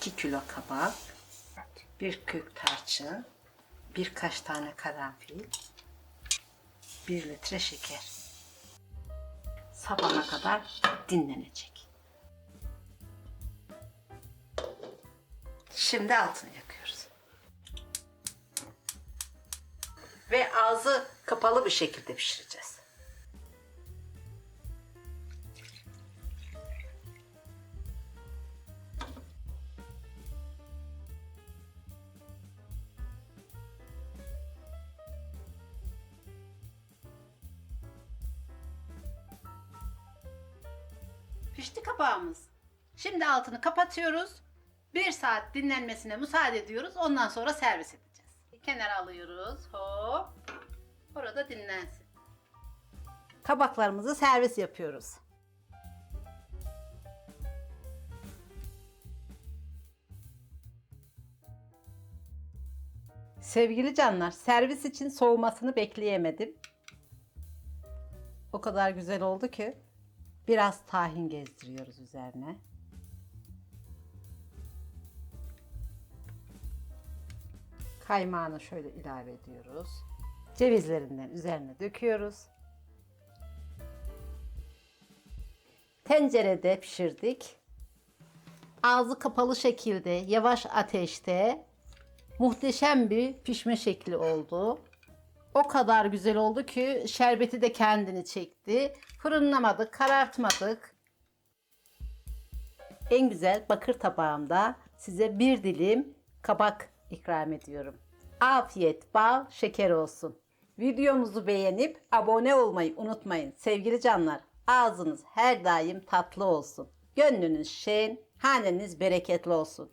2 kilo kabak, bir kök tarçın, birkaç tane karanfil, 1 litre şeker. Sabaha kadar dinlenecek. Şimdi altını yakıyoruz. Ve ağzı kapalı bir şekilde pişireceğiz. Pişti kabağımız. Şimdi altını kapatıyoruz. Bir saat dinlenmesine müsaade ediyoruz. Ondan sonra servis edeceğiz. Kenara alıyoruz. Hop. Orada dinlensin. Kabaklarımızı servis yapıyoruz. Sevgili canlar, servis için soğumasını bekleyemedim. O kadar güzel oldu ki biraz tahin gezdiriyoruz üzerine. Kaymağını şöyle ilave ediyoruz. Cevizlerinden üzerine döküyoruz. Tencerede pişirdik. Ağzı kapalı şekilde yavaş ateşte muhteşem bir pişme şekli oldu. O kadar güzel oldu ki şerbeti de kendini çekti. Fırınlamadık, karartmadık. En güzel bakır tabağımda size bir dilim kabak ikram ediyorum. Afiyet, bal, şeker olsun. Videomuzu beğenip abone olmayı unutmayın. Sevgili canlar, ağzınız her daim tatlı olsun. Gönlünüz şen, haneniz bereketli olsun.